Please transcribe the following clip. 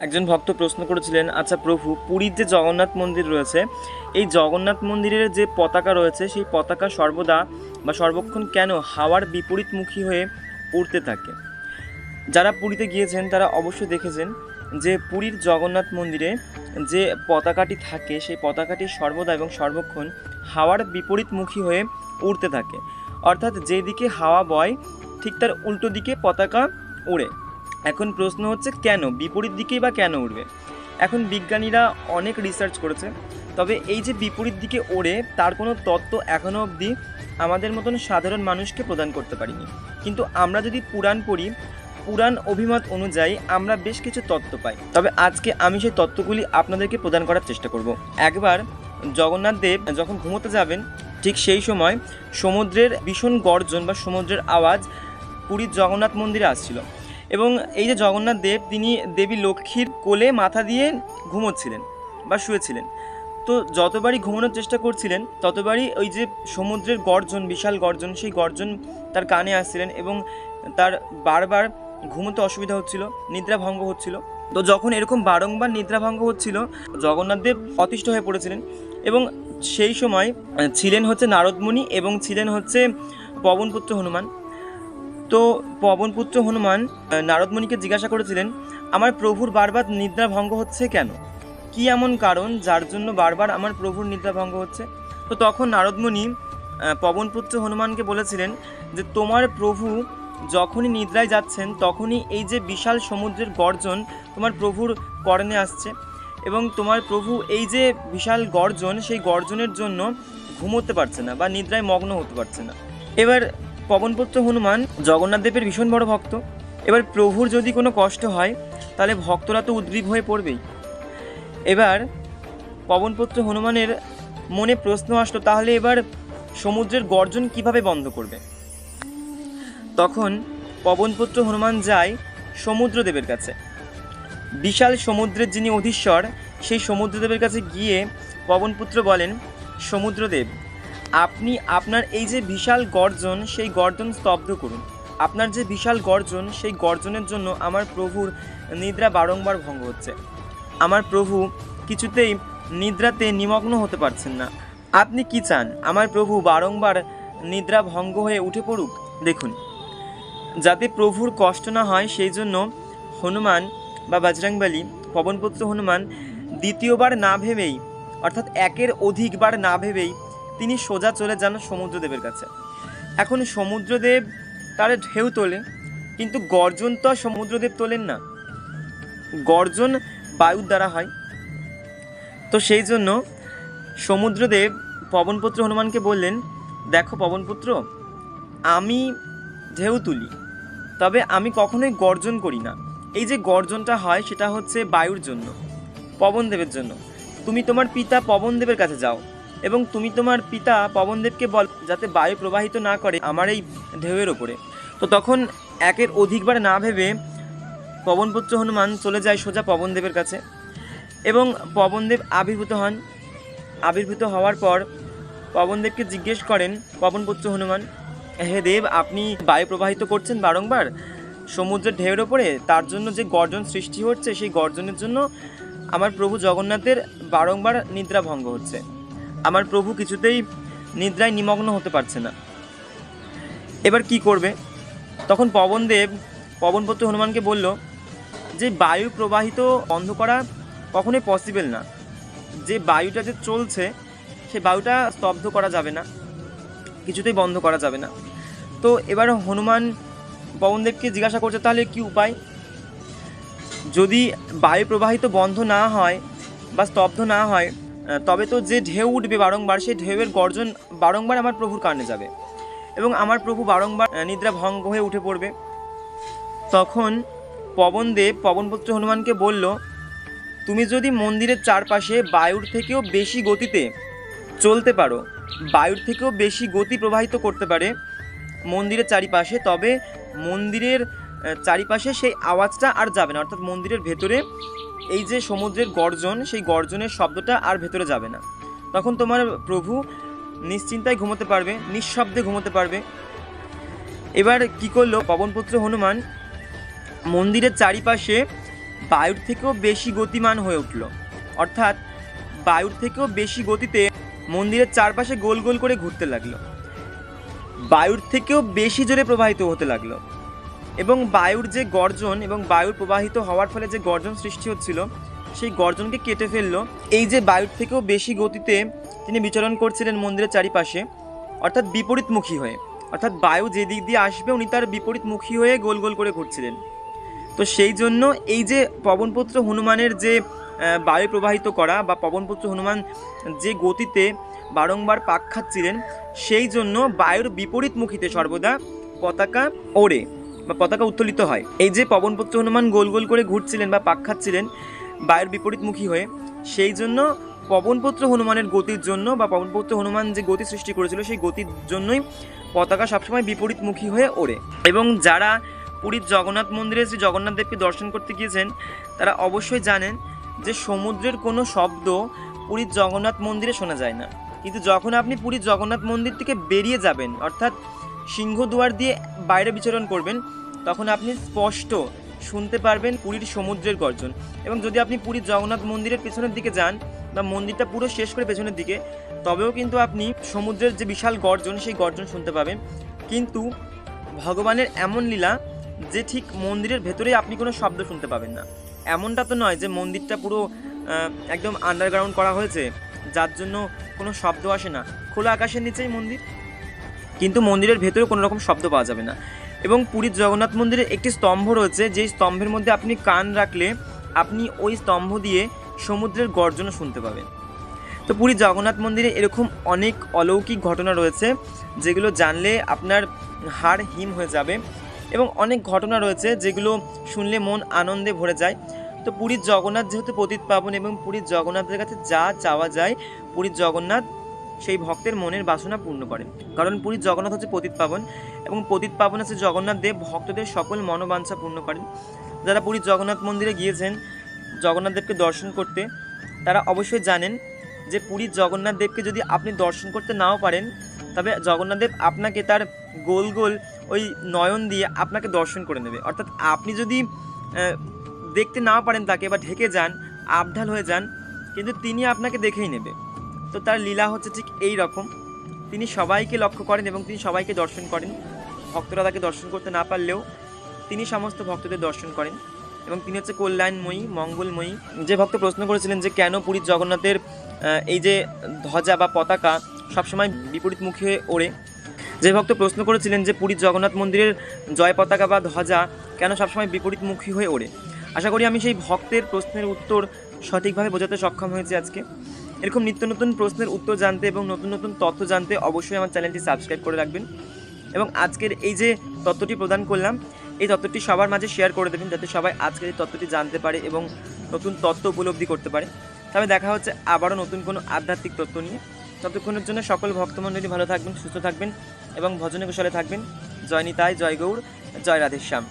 একজন ভক্ত প্রশ্ন করেছিলেন আচ্ছা প্রভু, পুরীর যে জগন্নাথ মন্দির রয়েছে, এই জগন্নাথ মন্দিরের যে পতাকা রয়েছে, সেই পতাকা সর্বদা বা সর্বক্ষণ কেন হাওয়ার বিপরীতমুখী হয়ে উড়তে থাকে? যারা পুরীতে গিয়েছেন, তারা অবশ্যই দেখেছেন যে পুরীর জগন্নাথ মন্দিরে যে পতাকাটি থাকে, সেই পতাকাটি সর্বদা এবং সর্বক্ষণ হাওয়ার বিপরীতমুখী হয়ে উড়তে থাকে। অর্থাৎ যেদিকে হাওয়া বয়, ঠিক তার উল্টো দিকে পতাকা উড়ে। এখন প্রশ্ন হচ্ছে কেন? বিপরীত দিকেই বা কেন উড়বে? এখন বিজ্ঞানীরা অনেক রিসার্চ করেছে, তবে এই যে বিপরীত দিকে ওড়ে, তার কোনো তত্ত্ব এখনও অবধি আমাদের মতন সাধারণ মানুষকে প্রদান করতে পারিনি। কিন্তু আমরা যদি পুরাণ পড়ি, পুরাণ অভিমত অনুযায়ী আমরা বেশ কিছু তত্ত্ব পাই। তবে আজকে আমি সেই তত্ত্বগুলি আপনাদেরকে প্রদান করার চেষ্টা করব। একবার জগন্নাথ দেব যখন ঘুমোতে যাবেন, ঠিক সেই সময় সমুদ্রের ভীষণ গর্জন বা সমুদ্রের আওয়াজ পুরীর জগন্নাথ মন্দিরে আসছিল। এবং এই যে জগন্নাথ দেব, তিনি দেবী লক্ষ্মীর কোলে মাথা দিয়ে ঘুমোচ্ছিলেন বা শুয়েছিলেন। তো যতবারই ঘুমানোর চেষ্টা করছিলেন, ততবারই ওই যে সমুদ্রের গর্জন, বিশাল গর্জন, সেই গর্জন তার কানে আসছিলেন এবং তার বারবার ঘুমোতে অসুবিধা হচ্ছিল, নিদ্রা ভঙ্গ হচ্ছিল। তো যখন এরকম বারংবার নিদ্রা ভঙ্গ হচ্ছিল, জগন্নাথ দেব অতিষ্ঠ হয়ে পড়েছিলেন এবং সেই সময় ছিলেন হচ্ছে নারদমুনি এবং ছিলেন হচ্ছে পবনপুত্র হনুমান। তো পবনপুত্র হনুমান নারদমণিকে জিজ্ঞাসা করেছিলেন, আমার প্রভুর বারবার নিদ্রা ভঙ্গ হচ্ছে কেন? কি এমন কারণ যার জন্য বারবার আমার প্রভুর নিদ্রা ভঙ্গ হচ্ছে? তো তখন নারদমণি পবনপুত্র হনুমানকে বলেছিলেন যে, তোমার প্রভু যখনই নিদ্রায় যাচ্ছেন, তখনই এই যে বিশাল সমুদ্রের গর্জন তোমার প্রভুর কর্ণে আসছে এবং তোমার প্রভু এই যে বিশাল গর্জন, সেই গর্জনের জন্য ঘুমোতে পারছে না বা নিদ্রায় মগ্ন হতে পারছে না। এবার পবনপুত্র হনুমান জগন্নাথ দেবের ভীষণ বড় ভক্ত। এবার প্রভুর যদি কোনো কষ্ট হয়, তাহলে ভক্তরা তো উদ্গ্রীব হয়ে পড়বেই। এবার পবনপুত্র হনুমানের মনে প্রশ্ন আসলো, তাহলে এবার সমুদ্রের গর্জন কীভাবে বন্ধ করবে? তখন পবনপুত্র হনুমান যায় সমুদ্রদেবের কাছে। বিশাল সমুদ্রের যিনি অধীশ্বর, সেই সমুদ্রদেবের কাছে গিয়ে পবনপুত্র বলেন, সমুদ্রদেব আপনি আপনার এই যে বিশাল গর্জন, সেই গর্জন স্তব্ধ করুন। আপনার যে বিশাল গর্জন, সেই গর্জনের জন্য আমার প্রভুর নিদ্রা বারংবার ভঙ্গ হচ্ছে। আমার প্রভু কিছুতেই নিদ্রাতে নিমগ্ন হতে পারছেন না। আপনি কি চান? আমার প্রভু বারংবার নিদ্রা ভঙ্গ হয়ে উঠে পড়ুক? দেখুন, যাতে প্রভুর কষ্ট না হয়, সেই জন্য হনুমান বা বজরংবলী, পবনপুত্র হনুমান দ্বিতীয়বার না ভেবেই, অর্থাৎ একের অধিকবার না ভেবেই তিনি সোজা চলে যান সমুদ্রদেবের কাছে। এখন সমুদ্রদেব তার ঢেউ তোলে, কিন্তু গর্জন তো আর সমুদ্রদেব তোলেন না। গর্জন বায়ুর দ্বারা হয়। তো সেই জন্য সমুদ্রদেব পবনপুত্র হনুমানকে বললেন, দেখো পবনপুত্র, আমি ঢেউ তুলি, তবে আমি কখনোই গর্জন করি না। এই যে গর্জনটা হয়, সেটা হচ্ছে বায়ুর জন্য, পবনদেবের জন্য। তুমি তোমার পিতা পবনদেবের কাছে যাও। এবং তুমি তোমার পিতা পবনদেবকে বল যাতে বায়ু প্রবাহিত না করে আমার এই ঢেউয়ের ওপরে। তো তখন একের অধিকবার না ভেবে পবনপুত্র হনুমান চলে যায় সোজা পবনদেবের কাছে এবং পবনদেব আবির্ভূত হন। আবির্ভূত হওয়ার পর পবনদেবকে জিজ্ঞেস করেন, পবনপুত্র হনুমান, হে দেব, আপনি বায়ু প্রবাহিত করছেন বারংবার? সমুদ্রের ঢেউয়ের ওপরে? তার জন্য যে গর্জন সৃষ্টি হচ্ছে, সেই গর্জনের জন্য আমার প্রভু জগন্নাথের বারংবার নিদ্রা ভঙ্গ হচ্ছে। আমার প্রভু কিছুতেই নিদ্রায় নিমগ্ন হতে পারছে না। এবার কি করবে? তখন পবনদেব, পবনপত্র হনুমানকে বলল যে, বায়ু প্রবাহিত বন্ধ করা কখনোই পসিবল না। যে বায়ুটা যে চলছে, সে বায়ুটা স্তব্ধ করা যাবে না, কিছুতেই বন্ধ করা যাবে না। তো এবার হনুমান পবনদেবকে জিজ্ঞাসা করছে, তাহলে কি উপায়? যদি বায়ু প্রবাহিত বন্ধ না হয় বা স্তব্ধ না হয় তবে তো যে ঢেউ উঠবে বারংবার, সেই ঢেউয়ের গর্জন বারংবার আমার প্রভুর কানে যাবে। এবং আমার প্রভু বারংবার নিদ্রা ভঙ্গ হয়ে উঠে পড়বে। তখন পবনদেব পবনপুত্র হনুমানকে বলল, তুমি যদি মন্দিরের চারপাশে বায়ুর থেকেও বেশি গতিতে চলতে পারো, বায়ুর থেকেও বেশি গতি প্রবাহিত করতে পারে মন্দিরের চারিপাশে, তবে মন্দিরের চারিপাশে সেই আওয়াজটা আর যাবে না। অর্থাৎ মন্দিরের ভেতরে এই যে সমুদ্রের গর্জন, সেই গর্জনের শব্দটা আর ভেতরে যাবে না। তখন তোমার প্রভু নিশ্চিন্তায় ঘুমোতে পারবে, নিঃশব্দে ঘুমোতে পারবে। এবার কি করল, পবনপুত্র হনুমান মন্দিরের চারিপাশে বায়ুর থেকেও বেশি গতিমান হয়ে উঠল। অর্থাৎ বায়ুর থেকেও বেশি গতিতে মন্দিরের চারপাশে গোল গোল করে ঘুরতে লাগল। বায়ুর থেকেও বেশি জোরে প্রবাহিত হতে লাগল। এবং বায়ুর যে গর্জন এবং বায়ুর প্রবাহিত হওয়ার ফলে যে গর্জন সৃষ্টি হচ্ছিল, সেই গর্জনকে কেটে ফেলল। এই যে বায়ুর থেকেও বেশি গতিতে তিনি বিচরণ করছিলেন মন্দিরের চারিপাশে, অর্থাৎ বিপরীতমুখী হয়ে। অর্থাৎ বায়ু যে দিক দিয়ে আসবে, উনি তার বিপরীতমুখী হয়ে গোল গোল করে ঘুরছিলেন। তো সেই জন্য এই যে পবনপুত্র হনুমানের যে বায়ু প্রবাহিত করা বা পবনপুত্র হনুমান যে গতিতে বারংবার পাক খাচ্ছিলেন, সেই জন্য বায়ুর বিপরীতমুখীতে সর্বদা পতাকা ওড়ে। বা পতাকা উত্তোলিত হয়। এই যে পবনপুত্র হনুমান গোল গোল করে ঘুরছিলেন বা পাক খাচ্ছিলেন বায়ুর বিপরীতমুখী হয়ে, সেই জন্য পবনপুত্র হনুমানের গতির জন্য বা পবনপুত্র হনুমান যে গতি সৃষ্টি করেছিল, সেই গতির জন্যই পতাকা সবসময় বিপরীতমুখী হয়ে ওড়ে। এবং যারা পুরীর জগন্নাথ মন্দিরে শ্রী জগন্নাথ দেবকে দর্শন করতে গিয়েছেন, তারা অবশ্যই জানেন যে সমুদ্রের কোনো শব্দ পুরীর জগন্নাথ মন্দিরে শোনা যায় না। কিন্তু যখন আপনি পুরীর জগন্নাথ মন্দির থেকে বেরিয়ে যাবেন, অর্থাৎ সিংহদুয়ার দিয়ে বাইরে বিচরণ করবেন, তখন আপনি স্পষ্ট শুনতে পারবেন পুরীর সমুদ্রের গর্জন। এবং যদি আপনি পুরীর জগন্নাথ মন্দিরের পেছনের দিকে যান বা মন্দিরটা পুরো শেষ করে পেছনের দিকে, তবেও কিন্তু আপনি সমুদ্রের যে বিশাল গর্জন, সেই গর্জন শুনতে পাবেন। কিন্তু ভগবানের এমন লীলা যে ঠিক মন্দিরের ভেতরেই আপনি কোনো শব্দ শুনতে পাবেন না। এমনটা তো নয় যে মন্দিরটা পুরো একদম আন্ডারগ্রাউন্ড করা হয়েছে, যার জন্য কোনো শব্দ আসে না। খোলা আকাশের নিচেই মন্দির। কিন্তু মন্দিরের ভেতরে কোনো রকম শব্দ পাওয়া যাবে না। এবং পুরীর জগন্নাথ মন্দিরে একটি স্তম্ভ রয়েছে, যেই স্তম্ভের মধ্যে আপনি কান রাখলে আপনি ওই স্তম্ভ দিয়ে সমুদ্রের গর্জনও শুনতে পাবেন। তো পুরী জগন্নাথ মন্দিরে এরকম অনেক অলৌকিক ঘটনা রয়েছে, যেগুলো জানলে আপনার হাড় হিম হয়ে যাবে এবং অনেক ঘটনা রয়েছে, যেগুলো শুনলে মন আনন্দে ভরে যায়। তো পুরীর জগন্নাথ যেহেতু পতিত পাবন এবং পুরীর জগন্নাথের কাছে যা চাওয়া যায়, পুরীর জগন্নাথ সেই ভক্তের মনের বাসনা পূর্ণ করেন কারণ পুরীর জগন্নাথ হচ্ছে পতিত পাবন এবং পতিত পাবন আছে জগন্নাথ দেব ভক্তদের সকল মনোবাঞ্ছা পূর্ণ করেন। যারা পুরীর জগন্নাথ মন্দিরে গিয়েছেন জগন্নাথ দেবকে দর্শন করতে, তারা অবশ্যই জানেন যে পুরীর জগন্নাথ দেবকে যদি আপনি দর্শন করতে নাও পারেন, তবে জগন্নাথ দেব আপনাকে তার গোল গোল ওই নয়ন দিয়ে আপনাকে দর্শন করে নেবে। অর্থাৎ আপনি যদি দেখতে নাও পারেন তাকে বা ঢেকে যান, আবঢাল হয়ে যান, কিন্তু তিনি আপনাকে দেখেই নেবে। তো তার লীলা হচ্ছে ঠিক এই রকম। তিনি সবাইকে লক্ষ্য করেন এবং তিনি সবাইকে দর্শন করেন। ভক্তরা তাকে দর্শন করতে না পারলেও তিনি সমস্ত ভক্তদের দর্শন করেন এবং তিনি হচ্ছে কল্যাণময়ী, মঙ্গলময়ী। যে ভক্ত প্রশ্ন করেছিলেন যে কেন পুরীর জগন্নাথের এই যে ধ্বজা বা পতাকা সবসময় বিপরীতমুখী হয়ে ওড়ে। যে ভক্ত প্রশ্ন করেছিলেন যে পুরীর জগন্নাথ মন্দিরের জয় পতাকা বা ধ্বজা কেন সবসময় বিপরীতমুখী হয়ে ওড়ে? আশা করি আমি সেই ভক্তের প্রশ্নের উত্তর সঠিকভাবে বোঝাতে সক্ষম হয়েছি আজকে। এরকম নিত্য নতুন প্রশ্নের উত্তর জানতে এবং নতুন নতুন তথ্য জানতে অবশ্যই আমার চ্যানেলটি সাবস্ক্রাইব করে রাখবেন। এবং আজকের এই যে তথ্যটি প্রদান করলাম, এই তথ্যটি সবার মাঝে শেয়ার করে দেবেন যাতে সবাই আজকের এই তথ্যটি জানতে পারে এবং নতুন তথ্য উপলব্ধি করতে পারে। তবে দেখা হচ্ছে আবারও নতুন কোনো আধ্যাত্মিক তথ্য নিয়ে। ততক্ষণের জন্য সকল ভক্তমণ্ডলী ভালো থাকবেন, সুস্থ থাকবেন এবং ভজনে কুশলে থাকবেন। জয় নিতাই, জয় গৌর, জয় রাধেশ্যাম।